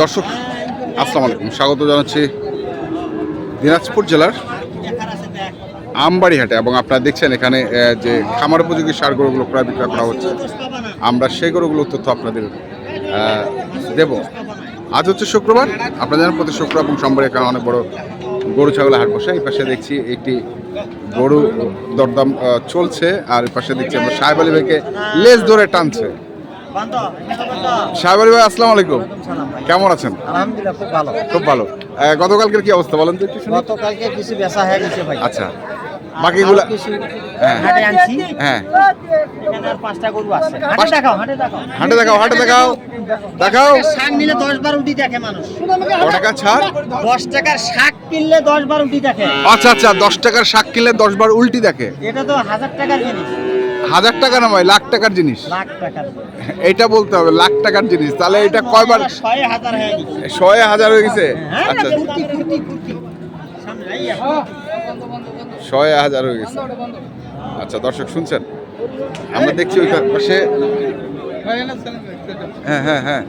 দর্শক, আসসালামু আলাইকুম। স্বাগত জানাচ্ছি দিনাজপুর জেলার আমবাড়িহাটে এবং আপনারা দেখছেন এখানে যে খামার উপযোগী সার গরুগুলো প্রায় বিক্রয় করা হচ্ছে। আমরা সেই গরুগুলোর তথ্য আপনাদের দেব। আজ হচ্ছে শুক্রবার। আপনারা জানেন প্রতি শুক্রবার এবং সোমবার এখানে অনেক বড় গরু ছাগল হাট বসে। এই পাশে দেখছি একটি গরু দরদাম চলছে। আর পাশে দেখছি আমরা সাহেব আলী ভাইকে লেজ ধরে টানছে। সাহেব ভাই আসসালামু আলাইকুম। কেমন আছেন? আলহামদুলিল্লাহ খুব ভালো। খুব ভালো। গতকালকের কি অবস্থা বলেন তো একটু শুনি। গতকালকে কিছু বেচা হয়ে গেছে ভাই। আচ্ছা। বাকিগুলা হ্যাঁ। হাটে আনছি। হ্যাঁ। এখানে আর পাঁচটা গরু আছে। হাটে দেখাও হাটে দেখাও। হাটে দেখাও হাটে দেখাও। দেখাও। শাক নিলে দশ বার উঠি দেখে মানুষ। ক টাকা ছাড় টাকার শাক কিনলে বার উঠি দেখে। আচ্ছা আচ্ছা। দশ টাকার শাক কিনলে দশ বার উল্টি দেখে। এটা তো হাজার টাকার জিনিস। হাজার টাকা না ভাই লাখ টাকার জিনিস। লাখ টাকার এটা বলতে হবে লাখ টাকার জিনিস। তাহলে এটা কয়বার ছয় হাজার হয়ে গেছে। আচ্ছা। ছয় হাজার হয়ে গেছে। আচ্ছা দর্শক শুনছেন? আমরা দেখছি ওই পাশে হ্যাঁ হ্যাঁ হ্যাঁ হ্যাঁ।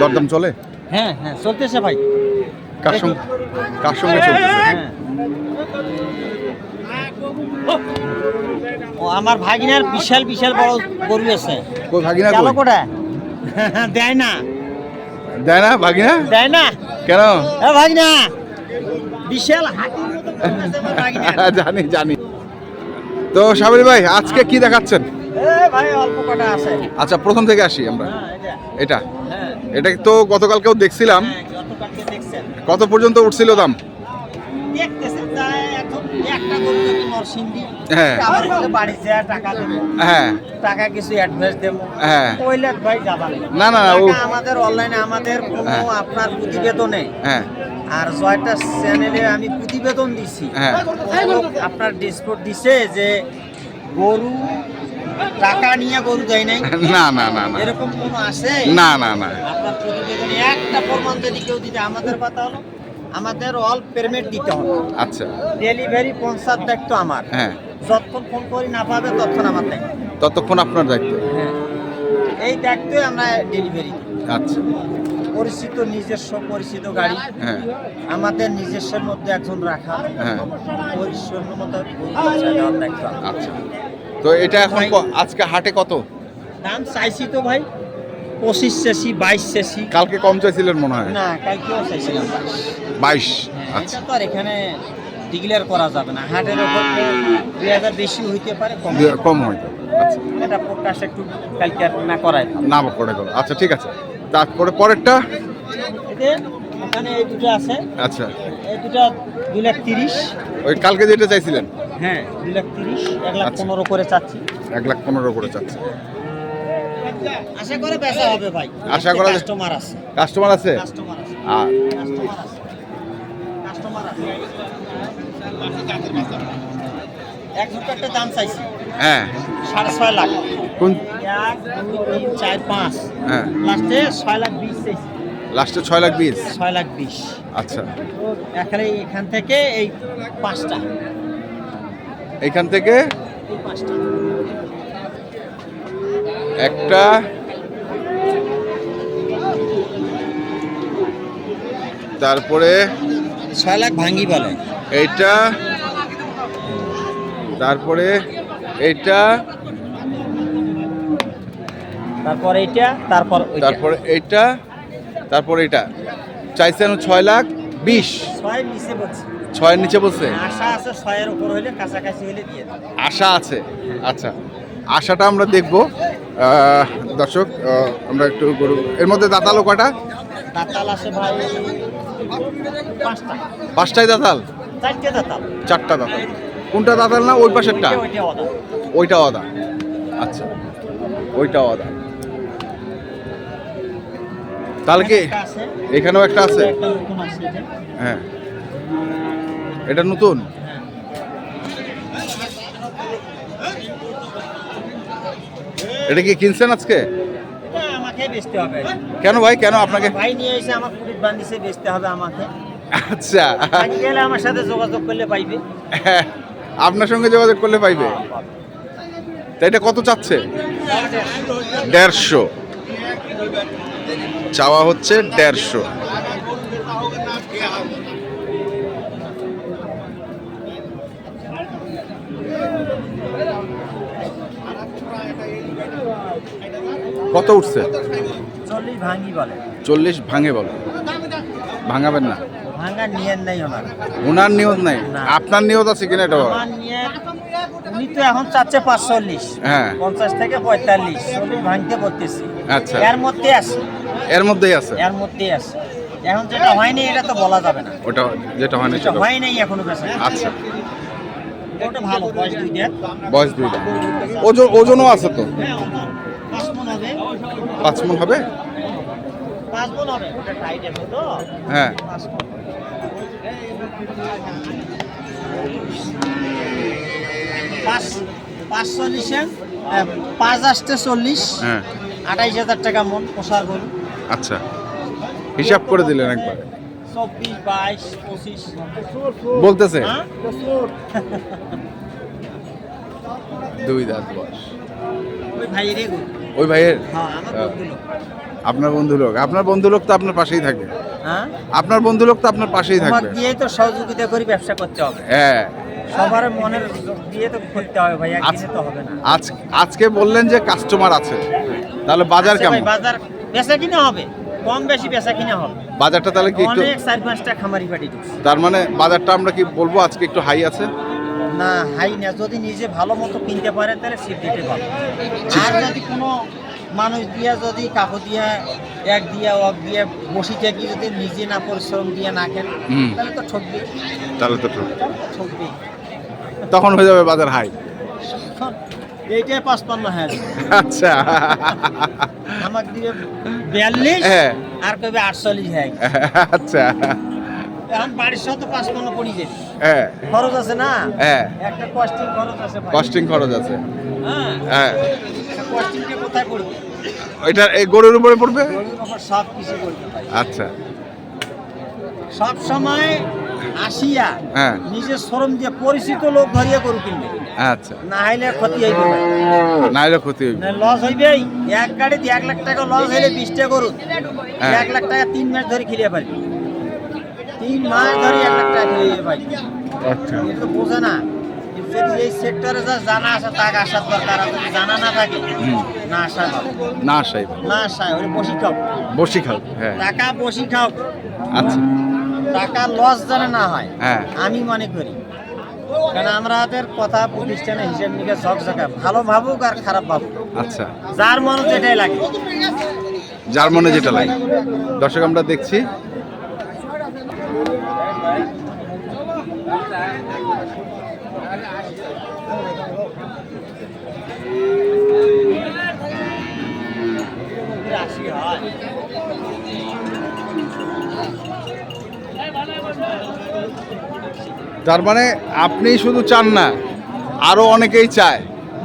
দরদাম চলে? হ্যাঁ হ্যাঁ চলতেছে ভাই। কার সঙ্গে কার সঙ্গে চলতেছে হ্যাঁ। ও আমার ভাগিনার বিশাল বিশাল বড় গরু আছে। কই ভাগিনা কই? কোটা দেয় না। দেয় না? ভাগিনা? দেয় না? কেন? এ ভাগিনা! বিশাল হাতির মতো আছে জানি জানি। তো সাবির ভাই আজকে কি দেখাচ্ছেন? এ ভাই অল্প কটা আছে। আচ্ছা প্রথম থেকে আসি আমরা। হ্যাঁ, এটা। এটা তো গতকালকেও দেখছিলাম। হ্যাঁ, কত পর্যন্ত উঠছিল দাম? হ্যাঁ। হ্যাঁ। টাকা কিছু অ্যাডভান্স দেবো। হ্যাঁ। ভাই না। আমাদের অনলাইনে আমাদের কোনো হ্যাঁ। আপনার প্রতিবেদনে। হ্যাঁ। আর জয়টা চ্যানেলে আমি প্রতিবেদন দিছি। হ্যাঁ। আপনার ডিসপোর্ট দিছে যে গরু টাকা নিয়ে গরু দেয় নাই। না না না না। এরকম কোনো আছে না না না। আপনার প্রতিবেদনে একটা প্রমাণ যদি কেউ দিতে আমাদের কথা হলো আমাদের অল পেমেন্ট দিতে হবে। আচ্ছা। ডেলিভারি পৌঁছার দায়িত্ব আমার। হ্যাঁ। যতক্ষণ ফোন করি না পাবে ততক্ষণ আমার দায়িত্ব। ততক্ষণ আপনার দায়িত্ব। হ্যাঁ। এই দায়িত্বই আমরা ডেলিভারি দিই। আচ্ছা। পরিচিত নিজস্ব পরিচিত গাড়ি। হ্যাঁ। আমাদের নিজস্বের মধ্যে একজন রাখা। হ্যাঁ। পরিশ্রম মতো দায়িত্ব। আচ্ছা। তো এটা এখন আজকে হাটে কত? দাম চাইছি তো ভাই পঁচিশ চেষি বাইশ চেষি কালকে কম চাইছিলেন মনে হয়? না কালকেও চাইছিলাম। বাইশ হ্যাঁ, আচ্ছা। তো আর এখানে ডিক্লেয়ার করা যাবে না। হাটের ওপর দুই হাজার বেশি হইতে পারে কম কম হয়তো আচ্ছা। এটা প্রকাশ একটু কালকে না করাই না করে করো। আচ্ছা ঠিক আছে। তারপরে পরেরটা? এখানে এই দুটো আছে। আচ্ছা। এই দুটো দুই লাখ তিরিশ। ওই কালকে যেটা চাইছিলেন? হ্যাঁ দুই লাখ তিরিশ এক লাখ আচ্ছা। পনেরো করে চাচ্ছি। এক লাখ পনেরো করে চাচ্ছে। আশা করে বেচা হবে ভাই। আশা করা- কাস্টমার আছে। কাস্টমার আছে? কাস্টমার আছে। আর কাস্টমার আছে। কাস্টমার আছে। এক একটা দাম চাইছি। হ্যাঁ। সাড়ে ছয় লাখ। কোন এক দুই তিন চার পাঁচ। হ্যাঁ। লাস্টে ছয় লাখ বিশ চাইছি। লাস্টে ছয় লাখ বিশ? ছয় লাখ বিশ। আচ্ছা। এখানে এখান থেকে এই পাঁচটা। এখান থেকে একটা তারপরে ছয় লাখ ভাঙ্গি বলে। এইটা তারপরে এইটা তারপর এইটা তারপর। তারপরে এইটা তারপরে এটা চাইছেন ছয় লাখ বিশ। ছয় নিচে বলছি। ছয়ের নিচে বলছে? আশা আছে ছয়ের উপর হইলে কাছাকাছি হইলে দিয়ে আশা আছে? আচ্ছা। আশাটা আমরা দেখব। দর্শক আমরা একটু গরু এর মধ্যে দাঁতালো কটা দাতাল আছে ভাই পাঁচটা। পাঁচটাই দাঁতাল? চারটে দাতাল। চারটা দাঁতাল। কোনটা দাঁতাল না ওই পাশেরটা? ওইটা অদা আচ্ছা। ওইটা অদা তাহলে কি এখানেও একটা আছে। হ্যাঁ। এটা নতুন? হ্যাঁ। এটা কি কিনছেন আজকে? হবে। কেন ভাই? কেন আপনাকে? ভাই নিয়ে এসে আমার পুলিশ বান্ধিছে বেচতে হবে আমাকে। আচ্ছা। গেলে আমার সাথে যোগাযোগ করলে পাইবে। আপনার সঙ্গে যোগাযোগ করলে পাইবে? তা এটা কত চাচ্ছে? দেড়শো। চাওয়া হচ্ছে দেড়শো। কত উঠছে? চল্লিশ ভাঙে বলে। ভাঙাবেন না। ভাঙা নিয়েন নাই ওনার। ওনার নিয়ত নাই? আপনার নিয়ত আছে কিনা এটা উনি তো এখন চাচ্ছে পাঁচচল্লিশ। হ্যাঁ। পঞ্চাশ থেকে পঁয়তাল্লিশ। চল্লিশ ভাঙতে বলতেছি। আচ্ছা। এর মধ্যে আছে। এর মধ্যেই আছে? এর মধ্যেই আছে। এখন যেটা হয়নি এটা তো বলা যাবে না। ওটা যেটা হয় সেটা হয় নাই এখনও বেশি আচ্ছা। ওটা ভালো বয়স দুই বয়স দুইটা ওজন ওজনও আছে তো? হ্যাঁ, পাঁচ মন হবে। হ্যাঁ। পাঁচ আসতে চল্লিশ। হ্যাঁ। আঠাইশ হাজার টাকা মন পোষা গরু। আচ্ছা। হিসাব করে দিলেন একবার। চব্বিশ বাইশ পঁচিশ। বলতেছে। হ্যাঁ? দুই দাঁত বয়স। ওই ভাইয়েরই গরু ওই ভাইয়ের? হ্যাঁ আমার হ্যাঁ। বন্ধু লোক। আপনার বন্ধু লোক। আপনার বন্ধু লোক তো আপনার পাশেই থাকে। হ্যাঁ? আপনার বন্ধু লোক তো আপনার পাশেই থাকবে। দিয়েই তো সহযোগিতা করে ব্যবসা করতে হবে। হ্যাঁ। সবার মনের দিয়ে তো করতে হবে ভাই একদিনে। তো হবে না। আজ আজকে বললেন যে কাস্টমার আছে। তাহলে বাজার আচ্ছা কেমন? বাজার বেচা কিনা হবে? কম বেশি বেচা কিনা হবে? বাজারটা তাহলে কি একটু অনেক চার পাঁচটা খামারি বাড়ি তার মানে বাজারটা আমরা কি বলব আজকে একটু হাই আছে? না হাই না যদি নিজে ভালো মতো কিনতে পারে তাহলে সিট দিতে পারে। আর যদি কোনো মানুষ দিয়া যদি কাকু দিয়া এক দিয়া অক দিয়া বসি থাকি যদি নিজে না পরিশ্রম দিয়ে না কেন তাহলে তো ঠকবে। তাহলে তো ঠিক। ঠকবে। তখন হয়ে যাবে বাজার হাই। এইটাই পাঁচপান্ন হ্যাঁ আচ্ছা। আমাকে দিবে বিয়াল্লিশ হ্যাঁ। আর কবে আটচল্লিশ হ্যাঁ আচ্ছা। এখন বাড়ির সাথে পাঁচপান্ন পড়ি যাবে হ্যাঁ। খরচ আছে না? হ্যাঁ। একটা কস্টিং খরচ আছে কস্টিং খরচ আছে। হ্যাঁ। হ্যাঁ। কস্টিংটা কোথায় পড়বে? এটা এই গরুর উপরে পড়বে? সব কিছু পারে আচ্ছা। সব সময় আসিয়া হ্যাঁ। নিজের শ্রম দিয়ে পরিচিত লোক ধরিয়া গরু কিনবে। আচ্ছা। না হইলে ক্ষতি হইবে না হলে ক্ষতি হইবে। লস হইবে এক গাড়িতে এক লাখ টাকা লস হইলে বিশটা গরু। হ্যাঁ। এক লাখ টাকা তিন মাস ধরে খেলিয়ে পারবি তিন মাস ধরে এক লাখ টাকা খেলিয়ে পারবি আচ্ছা। এটা তো বোঝে না যদি এই সেক্টরে যা জানা আছে তাকে আসার দরকার যদি জানা না থাকে না আসা না সাইব না আসায় ওরে বসি খাও। বসি খাও হ্যাঁ। টাকা বসি খাও। আচ্ছা। টাকা লস যেন না হয় হ্যাঁ। আমি মনে করি। কারণ আমাদের কথা প্রতিষ্ঠানে হিসেব নিকে ঝক ঝকা ভালো ভাবুক আর খারাপ ভাবুক। আচ্ছা। যার মনে যেটাই লাগে। যার মনে যেটা লাগে। দর্শক আমরা দেখছি রাশি হয় তার মানে আপনি শুধু চান না আরও অনেকেই চায়।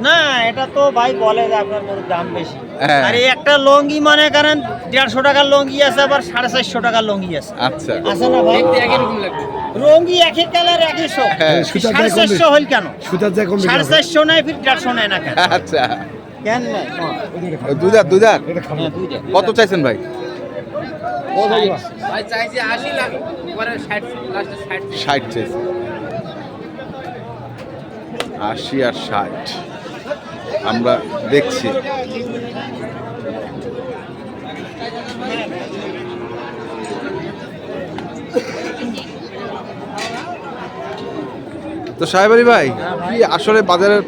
না এটা তো ভাই বলে যে আপনার গরুর দাম বেশি। হ্যাঁ। আর এই একটা লঙ্গি মনে করেন দেড়শো টাকার লঙ্গি আছে আবার সাড়ে চারশো টাকার লঙ্গি আছে। আচ্ছা। আছে না ভাই? রঙ্গি এক এক কালার একই হ্যাঁ। সাড়ে চারশো হল কেন? সুতার যা কম সাড়ে চারশো নাই ফির নেয় না কেন? আচ্ছা। কেন নাই দুধার দুধার হ্যাঁ, কত চাইছেন ভাই? ভাই চাইছি আশি লাখ পরে ষাট ষাট চাইছে। আশি আর ষাট। আমরা দেখছি। তো সাহেব আলী ভাই কি আসলে বাজারের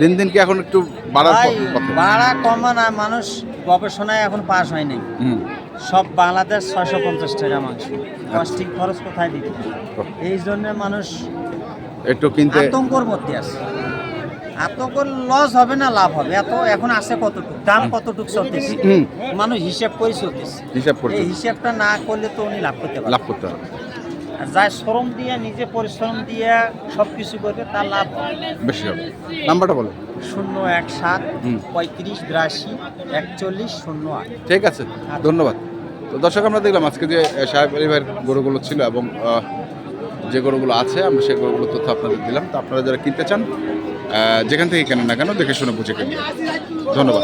দিন দিন কি এখন একটু বাড়ার ভাড়া কমা না মানুষ গবেষণায় এখন পাস হয় নাই। সব বাংলাদেশ ছয়শো পঞ্চাশ টাকা মাংস। কস্টিং খরচ কোথায় দিতে এই জন্য মানুষ একটু কিনতে আতঙ্কর মধ্যে আছে। আতঙ্ক লস হবে না লাভ হবে। এত এখন আছে কতটুক? দাম কতটুক চলতেছে? মানুষ হিসাব করে চলতেছে। হিসাব করতে এই হিসাবটা না করলে তো উনি লাভ করতে পারবে লাভ করতে হবে। যার শ্রম দিয়ে নিজে পরিশ্রম দিয়ে সব কিছু করবে তার লাভ বেশি হবে। নাম্বারটা বলো। শূন্য এক সাত পঁয়ত্রিশ বিরাশি একচল্লিশ শূন্য আট। ঠিক আছে ধন্যবাদ। তো দর্শক আমরা দেখলাম আজকে যে সাহেব ভাইয়ের গরুগুলো ছিল এবং যে গরুগুলো আছে আমরা সেই গরুগুলো তথ্য আপনাদের দিলাম। তো আপনারা যারা কিনতে চান যেখান থেকে কেনেন না কেন দেখে শুনে বুঝে কিনবেন ধন্যবাদ।